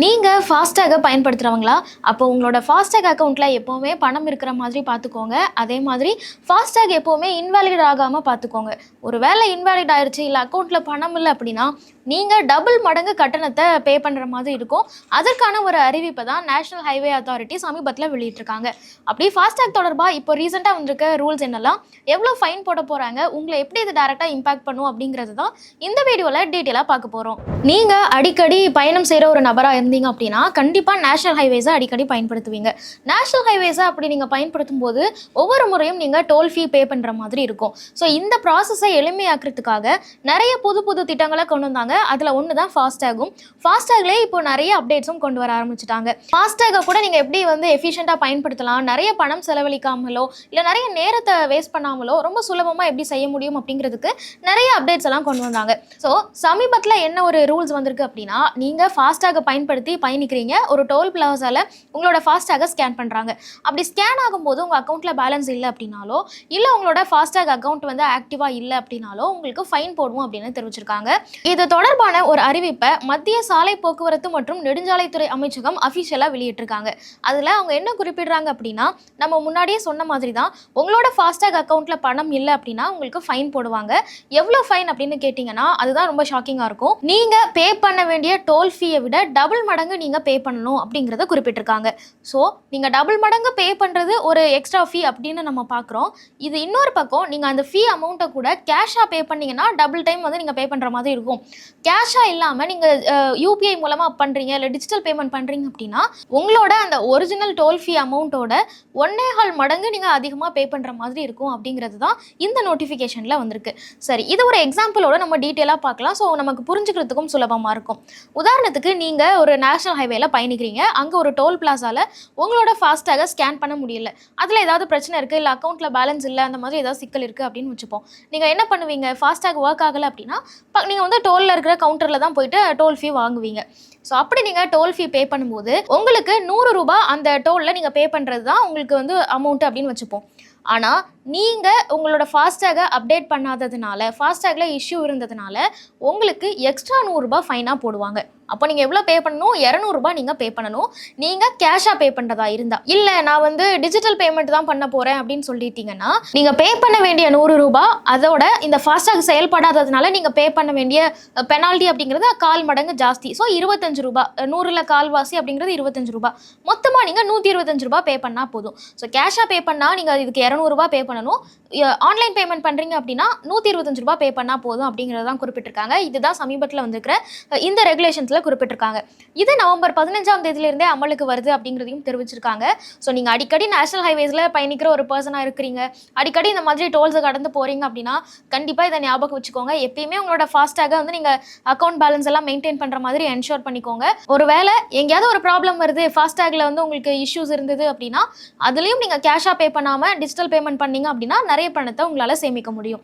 நீங்கள் ஃபாஸ்டேகை பயன்படுத்துகிறவங்களா அப்போ உங்களோட ஃபாஸ்டேக் அக்கௌண்ட்டில் எப்போவுமே பணம் இருக்கிற மாதிரி பார்த்துக்கோங்க. அதே மாதிரி ஃபாஸ்டேக் எப்போவுமே இன்வாலிட் ஆகாமல் பார்த்துக்கோங்க. ஒரு வேளை இன்வாலிட் ஆயிடுச்சு இல்லை அக்கௌண்ட்டில் பணம் இல்லை அப்படின்னா நீங்கள் டபுள் மடங்கு கட்டணத்தை பே பண்ணுற மாதிரி இருக்கும். அதற்கான ஒரு அறிவிப்பை தான் நேஷனல் ஹைவே அத்தாரிட்டி சமீபத்தில் வெளியிட்டிருக்காங்க. அப்படி ஃபாஸ்டேக் தொடர்பாக இப்போ ரீசெண்டாக வந்திருக்க ரூல்ஸ் என்னெல்லாம் எவ்வளோ ஃபைன் போட போகிறாங்க உங்களை எப்படி இது டேரெக்டாக இம்பாக்ட் பண்ணும் அப்படிங்கிறது தான் இந்த வீடியோவில் டீட்டெயிலாக பார்க்க போகிறோம் நீங்கள் அடிக்கடி பயணம் செய்கிற ஒரு நபராக இருந்தீங்க அப்படின்னா கண்டிப்பாக நேஷனல் ஹைவேஸை அடிக்கடி பயன்படுத்துவீங்க. நேஷனல் ஹைவேஸை அப்படி நீங்கள் பயன்படுத்தும் போது ஒவ்வொரு முறையும் நீங்கள் டோல் ஃபீ பே பண்ணுற மாதிரி இருக்கும். ஸோ இந்த ப்ராசஸை எளிமையாக்குறதுக்காக நிறைய புது புது திட்டங்களை கொண்டு வந்தாங்க அதில் ஒன்று தான் ஃபாஸ்டேகும் ஃபாஸ்டேக்லேயே இப்போ நிறைய அப்டேட்ஸும் கொண்டு வர ஆரம்பிச்சிட்டாங்க. ஃபாஸ்டேகை கூட நீங்கள் எப்படி வந்து எஃபிஷியண்ட்டாக பயன்படுத்தலாம்? நிறைய பணம் செலவழிக்காமலோ இல்லை நிறைய நேரத்தை வேஸ்ட் பண்ணாமலோ ரொம்ப சுலபமாக எப்படி செய்ய முடியும் அப்படிங்கிறதுக்கு நிறைய அப்டேட்ஸ் எல்லாம் கொண்டு வந்தாங்க. ஸோ சமீபத்தில் என்ன ஒரு ரூல்ஸ் வந்திருக்கு அப்படின்னா நீங்கள் ஃபாஸ்டேகை பயன்படுத்தி பயணிக்கிறீங்க. ஒரு டோல் பிளாசால உங்களோட ஃபாஸ்டேகை ஸ்கேன் பண்ணுறாங்க அப்படி ஸ்கேன் ஆகும்போது உங்கள் அக்கௌண்ட்டில் பேலன்ஸ் இல்லை அப்படின்னாலோ இல்லை உங்களோட ஃபாஸ்டேக் அக்கௌண்ட் வந்து ஆக்டிவாக இல்லை அப்படின்னாலோ உங்களுக்கு ஃபைன் போடுவோம் அப்படின்னு தெரிவிச்சிருக்காங்க. இதை தொடர்பான ஒரு அறிவிப்பை மத்திய சாலை போக்குவரத்து மற்றும் நெடுஞ்சாலைத்துறை அமைச்சகம் அஃபிஷியலாக வெளியிட்டிருக்காங்க. அதில் அவங்க என்ன குறிப்பிடுறாங்க அப்படின்னா நம்ம முன்னாடியே சொன்ன மாதிரி தான் உங்களோட ஃபாஸ்டேக் அக்கௌண்ட்டில் பணம் இல்லை அப்படின்னா உங்களுக்கு ஃபைன் போடுவாங்க. எவ்வளோ ஃபைன் அப்படின்னு கேட்டிங்கன்னா அதுதான் ரொம்ப ஷாக்கிங்காக இருக்கும். நீங்கள் பே பண்ண வேண்டிய டோல் ஃபீயை விட டபுள் மடங்கு நீங்கள் பே பண்ணணும் அப்படிங்கிறத குறிப்பிட்டிருக்காங்க. ஸோ நீங்கள் டபுள் மடங்கு பே பண்ணுறது ஒரு எக்ஸ்ட்ரா ஃபீ அப்படின்னு நம்ம பார்க்குறோம் இது இன்னொரு பக்கம் நீங்கள் அந்த ஃபீ அமௌண்ட்டை கூட கேஷாக பே பண்ணீங்கன்னா டபுள் டைம் வந்து நீங்கள் பே பண்ணுற மாதிரி இருக்கும். கேஷாக இல்லாமல் நீங்கள் யூபிஐ மூலமாக பண்ணுறீங்க இல்லை டிஜிட்டல் பேமெண்ட் பண்ணுறீங்க அப்படின்னா உங்களோட அந்த ஒரிஜினல் டோல் ஃபீ அமௌண்ட்டோட ஒன்னே கால் மடங்கு நீங்கள் அதிகமாக பே பண்ணுற மாதிரி இருக்கும் அப்படிங்கிறது தான் இந்த நோட்டிஃபிகேஷனில் வந்திருக்கு. சரி இது ஒரு எக்ஸாம்பிளோட நம்ம டீட்டெயிலாக பார்க்கலாம். ஸோ நமக்கு புரிஞ்சுக்கிறதுக்கும் சுலபமாக இருக்கும். உதாரணத்துக்கு நீங்கள் ஒரு நேஷனல் ஹைவேல பயணிக்கிறீங்க. அங்கே ஒரு டோல் பிளாஸாவில் உங்களோட ஃபாஸ்டாக ஸ்கேன் பண்ண முடியல. அதில் ஏதாவது பிரச்சனை இருக்குது இல்லை அக்கௌண்ட்டில் பேலன்ஸ் இல்லை அந்த மாதிரி ஏதாவது சிக்கல் இருக்குது அப்படின்னு வச்சுப்போம். நீங்கள் என்ன பண்ணுவீங்க? ஃபாஸ்டாக் ஒர்க் ஆகலை அப்படின்னா நீங்கள் வந்து டோலில் இருக்கிற கவுண்டரில் தான் போயிட்டு டோல் ஃபீ வாங்குவீங்க. ஸோ அப்படி நீங்கள் டோல் ஃபீ பே பண்ணும்போது உங்களுக்கு நூறு ரூபாய் அந்த டோலில் நீங்கள் பே பண்ணுறது தான் உங்களுக்கு வந்து அமௌண்ட் அப்படின்னு வச்சுப்போம். ஆனால் நீங்கள் உங்களோட ஃபாஸ்டேகை அப்டேட் பண்ணாததுனால ஃபாஸ்டேகில் இஷ்யூ இருந்ததுனால உங்களுக்கு எக்ஸ்ட்ரா நூறுரூபா ஃபைனாக போடுவாங்க. அப்போ நீங்கள் எவ்வளோ பே பண்ணணும்? இரநூறுபா நீங்கள் பே பண்ணணும். நீங்கள் கேஷாக பே பண்ணுறதா இருந்தால் இல்லை நான் வந்து டிஜிட்டல் பேமெண்ட் தான் பண்ண போகிறேன் அப்படின்னு சொல்லிட்டீங்கன்னா நீங்கள் பே பண்ண வேண்டிய நூறு ரூபா அதோட இந்த ஃபாஸ்டாக் செயல்படாததுனால நீங்கள் பே பண்ண வேண்டிய பெனால்ட்டி அப்படிங்கிறது கால் மடங்கு ஜாஸ்தி. ஸோ இருபத்தஞ்சு ரூபா நூறில் கால்வாசி அப்படிங்கிறது இருபத்தஞ்சு ரூபா மொத்தமாக நீங்கள் நூற்றி இருபத்தஞ்சு ரூபா பே பண்ணால் போதும். ஸோ கேஷாக பே பண்ணால் நீங்கள் இதுக்கு இரநூறுபா பே பண்ணணும். ஆன்லைன் பேமெண்ட் பண்ணுறீங்க அப்படின்னா நூற்றி இருபத்தஞ்சு ரூபா பே பண்ணால் போதும் அப்படிங்கிறது தான் குறிப்பிட்டிருக்காங்க. இதுதான் சமீபத்தில் வந்திருக்கிற இந்த ரெகுலேஷன்ஸில் குறிப்பிட்டிருக்காங்க. இது நவம்பர் பதினஞ்சாம் தேதியிலிருந்தே அமலுக்கு வருது அப்படிங்கிறதையும் தெரிவிச்சிருக்காங்க. ஸோ நீங்கள் அடிக்கடி நேஷனல் ஹைவேஸில் பயணிக்கிற ஒரு பர்சனாக இருக்கிறீங்க. அடிக்கடி இந்த மாதிரி டோல்ஸை கடந்து போகிறீங்க அப்படின்னா கண்டிப்பாக இதை ஞாபகம் வச்சுக்கோங்க. எப்பயுமே உங்களோட ஃபாஸ்டாக வந்து நீங்கள் அக்கௌண்ட் பேலன்ஸ் எல்லாம் மெயின்டைன் பண்ணுற மாதிரி என்ஷோர் பண்ணிக்கோங்க. ஒருவேளை எங்கேயாவது ஒரு ப்ராப்ளம் வருது ஃபாஸ்டாகில் வந்து உங்களுக்கு இஷ்யூஸ் இருந்தது அப்படின்னா அதுலேயும் நீங்கள் கேஷாக பே பண்ணாமல் டிஜிட்டல் பேமெண்ட் பண்ணீங்க அப்படின்னா நிறைய பணத்தை உங்களால் சேமிக்க முடியும்.